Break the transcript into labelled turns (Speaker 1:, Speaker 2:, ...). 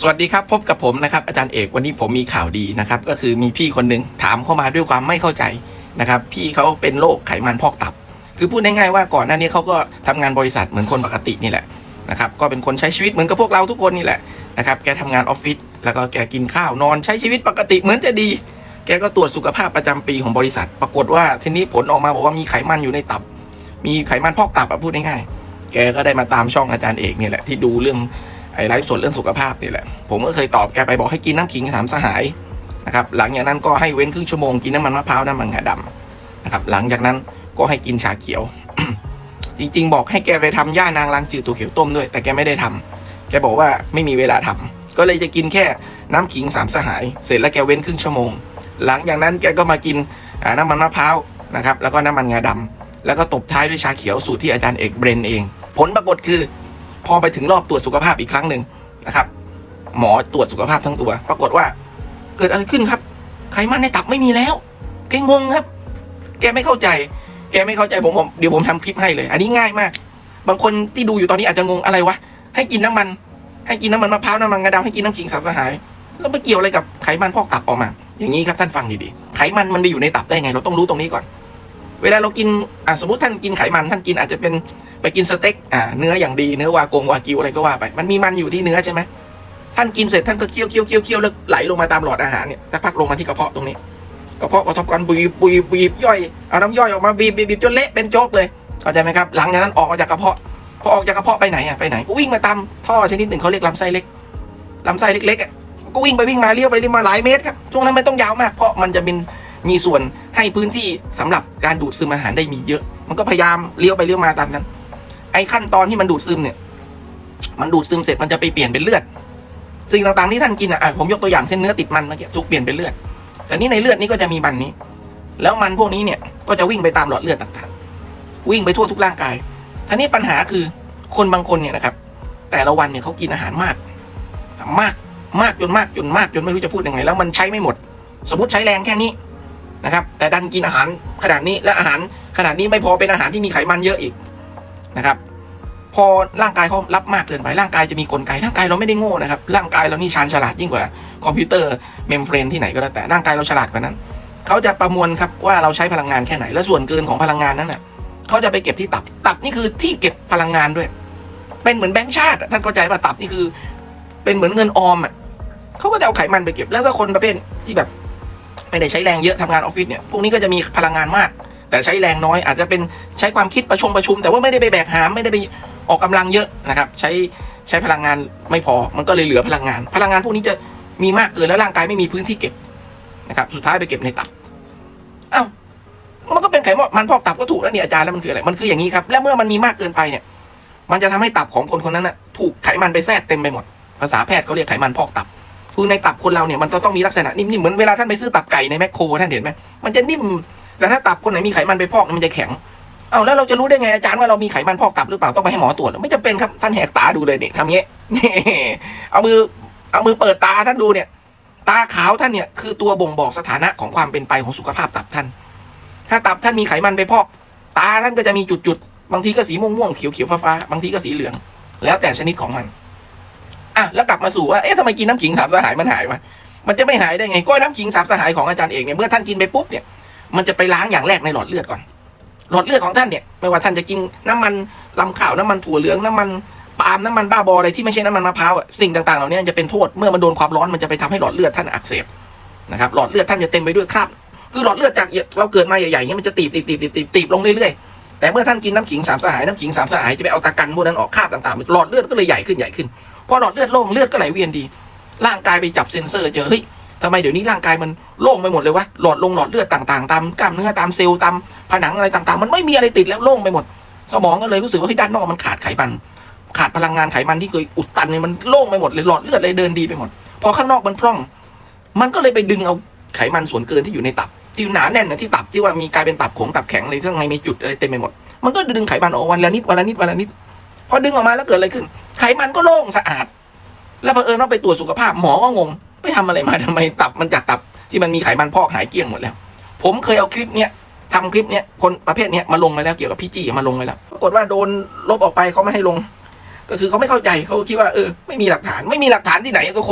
Speaker 1: สวัสดีครับ พบกับผมนะครับอาจารย์เอกวันนี้ผมมีข่าวดีนะครับ ก็คือมีพี่คนหนึ่งถามเข้ามาด้วยความไม่เข้าใจนะครับ พี่เขาเป็นโรคไขมันพอกตับ คือพูดง่ายๆว่าก่อนหน้านี้เขาก็ทำงานบริษัทเหมือนคนปกตินี่แหละนะครับ ก็เป็นคนใช้ชีวิตเหมือนกับพวกเราทุกคนนี่แหละนะครับ แกทำงานออฟฟิศแล้วก็แกกินข้าวนอนใช้ชีวิตปกติเหมือนจะดี แกก็ตรวจสุขภาพประจำปีของบริษัท ปรากฏว่าทีนี้ผลออกมาบอกว่ามีไขมันอยู่ในตับ มีไขมันพอกตับอะพูดง่ายๆแกก็ได้มาตามช่องอาจารย์เอกนี่แหละที่ดูเรื่อง ไอไลฟ์สดเรื่องสุขภาพนี่แหละ ผมก็เคยตอบแกไปบอกให้กินน้ำขิงสามสหายนะครับ หลังจากนั้นก็ให้เว้นครึ่งชั่วโมงกินน้ำมันมะพร้าวน้ำมันงาดำนะครับ หลังจากนั้นก็ให้กินชาเขียว จริงๆ บอกให้แกไปทำย่านางล้างจืดตัวเขียวต้มด้วย แต่แกไม่ได้ทำแกบอกว่าไม่มีเวลาทำก็เลยจะกินแค่น้ำขิงสามสหาย เสร็จแล้วแกเว้นครึ่งชั่วโมง หลังจากนั้นแกก็มากินน้ำมันมะพร้าวนะครับ แล้วก็น้ำมันงาดำแล้วก็ตบท้ายด้วยชาเขียวสูตรที่อาจารย์เอกเบรนเอง ผลปรากฏคือ พอไปถึงรอบตรวจสุขภาพอีกครั้งหนึ่งนะครับ หมอตรวจสุขภาพทั้งตัว ปรากฏว่า เกิดอะไรขึ้นครับ ไขมันในตับไม่มีแล้ว แกงงครับ แกไม่เข้าใจ แกไม่เข้าใจผมผมเดี๋ยวผมทำคลิปให้เลย อันนี้ง่ายมาก บางคนที่ดูอยู่ตอนนี้อาจจะงงอะไรวะ ให้กินน้ำมัน ให้กินน้ำมันมะพร้าวน้ำมันงาดำให้กินน้ำขิงสามสหาย แล้วไปเกี่ยวอะไรกับไขมันพอกตับออกมา อย่างนี้ครับท่านฟังดีๆ ไขมันมันไปอยู่ในตับได้ไง เราต้องรู้ตรงนี้ก่อน เวลาเรากินอะสมมติท่านกินไขมันท่านกินอาจจะเป็นไปกินสเต็กอ่าเนื้ออย่างดีเนื้อวากงวากิวอะไรก็ว่าไป มันมีมันอยู่ที่เนื้อใช่ไหมท่านกินเสร็จท่านก็เคี้ยวเคี้ยวเคี้ยวเคี้ยวแล้วไหลลงมาตามหลอดอาหารเนี่ยสักพักลงมาที่กระเพาะตรงนี้กระเพาะก็ทำการบีบบีบบีบย่อยเอาน้ำย่อยออกมาบีบบีบบีบจนเละเป็นโจ๊กเลยเข้าใจไหมครับ หลังจากนั้นออกมาจากกระเพาะพอออกจากกระเพาะไปไหนอะไปไหนก็วิ่งมาตามท่อชนิดหนึ่งเขาเรียกลำไส้เล็กลำไส้เล็กๆอะก็วิ่งไปวิ่งมาเลี้ยวไปเลี้ยวมาหลายเมตรครับช่วงนั้นไม่ต้องยาวมากเพราะมันจะเป็นมีส่วน ให้พื้นที่สำหรับการดูดซึมอาหารได้มีเยอะ มันก็พยายามเลี้ยวไปเลี้ยวมาตามนั้น ไอ้ขั้นตอนที่มันดูดซึมเนี่ย มันดูดซึมเสร็จมันจะไปเปลี่ยนเป็นเลือด สิ่งต่างๆที่ท่านกินอะผมยกตัวอย่างเส้นเนื้อติดมันเมื่อกี้ถูกเปลี่ยนเป็นเลือดแต่นี่ในเลือดนี้ก็จะมีมันนี้ แล้วมันพวกนี้เนี่ยก็จะวิ่งไปตามหลอดเลือดต่างๆ วิ่งไปทั่วทุกร่างกายทีนี้ปัญหาคือคนบางคนเนี่ยนะครับ แต่ละวันเนี่ยเขากินอาหารมาก มากมากจนมากจนมากจนไม่รู้จะพูดยังไง แล้วมันใช้ไม่หมด สมมติใช้แรงแค่นี้ นะครับ แต่ดันกินอาหารขนาดนี้และอาหารขนาดนี้ไม่พอเป็นอาหารที่มีไขมันเยอะอีกนะครับ พอร่างกายเขารับมากเกินไปร่างกายจะมีกลไกร่างกายเราไม่ได้โง่นะครับร่างกายเรานี่ชาญฉลาดยิ่งกว่าคอมพิวเตอร์เมมเฟรนที่ไหนก็แล้วแต่ร่างกายเราฉลาดกว่านั้นเขาจะประมวลครับว่าเราใช้พลังงานแค่ไหน และส่วนเกินของพลังงานนั้นน่ะเขาจะไปเก็บที่ตับ ตับนี่คือที่เก็บพลังงานด้วย เป็นเหมือนแบงก์ชาติท่านเข้าใจป่ะตับนี่คือ เป็นเหมือนเงินออมอะเขาก็จะเอาไขมันไปเก็บ แล้วก็คนประเภทที่แบบ ไม่ได้ใช้แรงเยอะทำงานออฟฟิศเนี่ยพวกนี้ก็จะมีพลังงานมาก แต่ใช้แรงน้อยอาจจะเป็นใช้ความคิดประชุมประชุม แต่ว่าไม่ได้ไปแบกหามไม่ได้ไปออกกำลังเยอะนะครับ ใช้ใช้พลังงานไม่พอมันก็เลยเหลือพลังงาน พลังงานพวกนี้จะมีมากเกินแล้วร่างกายไม่มีพื้นที่เก็บนะครับ สุดท้ายไปเก็บในตับอ้าวมันก็เป็นไขมันพอกตับก็ถูกแล้วนี่อาจารย์แล้วมันคืออะไรมันคืออย่างนี้ครับ และเมื่อมันมีมากเกินไปเนี่ย มันจะทำให้ตับของคนคนนั้นน่ะถูกไขมันไปแทรกเต็มไปหมด ภาษาแพทย์เขาเรียกไขมันพอกตับ คือในตับคนเราเนี่ยมันต้องมีลักษณะนิ่มๆเหมือนเวลาท่านไปซื้อตับไก่ในแมคโครท่านเห็นไหมมันจะนิ่มแต่ถ้าตับคนไหนมีไขมันไปพอกมันจะแข็งเอาแล้วเราจะรู้ได้ไงอาจารย์ว่าเรามีไขมันพอกตับหรือเปล่าต้องไปให้หมอตรวจไม่จำเป็นครับท่านแหกตาดูเลยเนี่ยทำเงี้ยนี่เอามือเอามือเปิดตาท่านดูเนี่ย ตาขาวท่านเนี่ยคือตัวบ่งบอกสถานะของความเป็นไปของสุขภาพตับท่าน ถ้าตับท่านมีไขมันไปพอกตาท่านก็จะมีจุดๆบางทีก็สีม่วงๆเขียวๆฟ้าๆบางทีก็สีเหลือง แล้วแต่ชนิดของมัน อะแล้วกลับมาสู่ว่าเอ๊ะทำไมกินน้ำขิงสามสหายมันหายวะมันจะไม่หายได้ไงก็น้ำขิงสามสหายของอาจารย์เอกเนี่ยเมื่อท่านกินไปปุ๊บเนี่ยมันจะไปล้างอย่างแรกในหลอดเลือดก่อน หลอดเลือดของท่านเนี่ยไม่ว่าท่านจะกินน้ำมันลำข้าวน้ำมันถั่วเหลืองน้ำมันปาล์มน้ำมันบ้าบออะไรที่ไม่ใช่น้ำมันมะพร้าวสิ่งต่างๆเหล่านี้จะเป็นโทษเมื่อมันโดนความร้อนมันจะไปทำให้หลอดเลือดท่านอักเสบนะครับหลอดเลือดท่านจะเต็มไปด้วยคราบคือหลอดเลือดจากเราเกิดมาใหญ่ๆเนี่ยมันจะตีบตีบตีบตีบตีบตีบลงเรื่อยๆแต่เมื่อท่านกินน้ำขิงสามสหายน้ำขิงสามสหายจะไปเอาตะกันพวกนั้นออกคราบต่างๆหลอดเลือดก็เลยใหญ่ขึ้นใหญ่ขึ้น พอหลอดเลือดโล่งเลือดก็ไหลเวียนดี ร่างกายไปจับเซ็นเซอร์เจอเฮ้ยทำไมเดี๋ยวนี้ร่างกายมันโล่งไปหมดเลยวะหลอดลงหลอดเลือดต่างๆ ตามกล้ามเนื้อตามเซลล์ตามผนังอะไรต่างๆ มันไม่มีอะไรติดแล้วโล่งไปหมด สมองก็เลยรู้สึกว่าเฮ้ยด้านนอกมันขาดไขมัน ขาดพลังงานไขมันที่เคยอุดตันเนี่ยมันโล่งไปหมดเลยหลอดเลือดเลยเดินดีไปหมด พอข้างนอกมันพร่อง มันก็เลยไปดึงเอาไขมันส่วนเกินที่อยู่ในตับ ที่หนาแน่นนะที่ตับที่ว่ามีกลายเป็นตับขงตับแข็งอะไรที่ข้งในมีจุดอะไรเต็มไปหมด มันก็ดึงไขมันออกวันละนิดวันละนิดวันละนิด พอดึงออกมาแล้วเกิดอะไรขึ้น ไขมันก็โล่งสะอาด แล้วพอเผอิญว่าไปตรวจสุขภาพหมอก็งง ไปทำอะไรมาทำไมตับมันจากตับที่มันมีไขมันพอกหายเกลี้ยงหมดแล้ว ผมเคยเอาคลิปเนี้ยทำคลิปเนี้ยคนประเภทเนี้ยมาลงมาแล้วเกี่ยวกับพี่จี้มาลงไปแล้วปรากฏว่าโดนลบออกไปเขาไม่ให้ลงก็ก็คือเขาไม่เข้าใจเขาคิดว่าเออไม่มีหลักฐานไม่มีหลักฐานที่ไหนก็